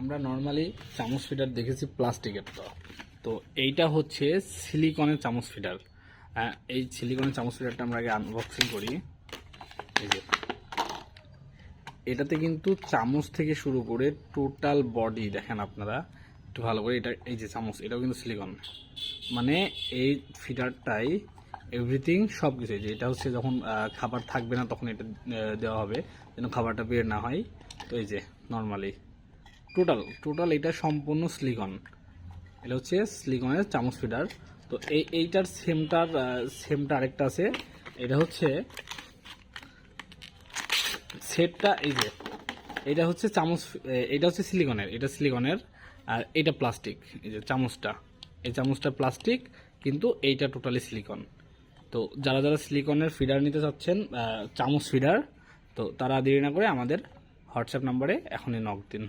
আমরা নর্মালি চামচ ফিডার দেখেছি প্লাস্টিকের তো। তো এইটা হচ্ছে সিলিকনের চামচ ফিডার হ্যাঁ, এই সিলিকনের চামচ ফিডারটা আমরা আগে আনবক্সিং করি। এই যে। এটাতে কিন্তু চামচ থেকে শুরু করে টোটাল বডি দেখেন আপনারা। একটু ভালো করে এটা এই যে চামচ এটাও কিন্তু সিলিকন মানে এই ফিডারটাই এভরিথিং সব কিছু যে এটা হচ্ছে যখন খাবার থাকবে না তখন এটা দেওয়া হবে যেন খাবারটা বের না হয়। তো এই যে নর্মালি টোটাল টোটাল এটা সম্পূর্ণ সিলিকন এটা হচ্ছে সিলিকনের চামচ ফিডার তো এই, এইটার সেমটার সেমটা আরেকটা আছে। এটা হচ্ছে সেটটা এই যে, এটা হচ্ছে চামচ এটা হচ্ছে সিলিকনের এটা সিলিকনের আর এটা প্লাস্টিক এই যে চামচটা। এই চামচটা প্লাস্টিক কিন্তু এইটা টোটালি সিলিকন তো যারা যারা সিলিকনের ফিডার নিতে চাচ্ছেন চামচ ফিডার তো তারা দেরি না করে আমাদের হোয়াটসঅ্যাপ নাম্বারে এখনই নক দিন।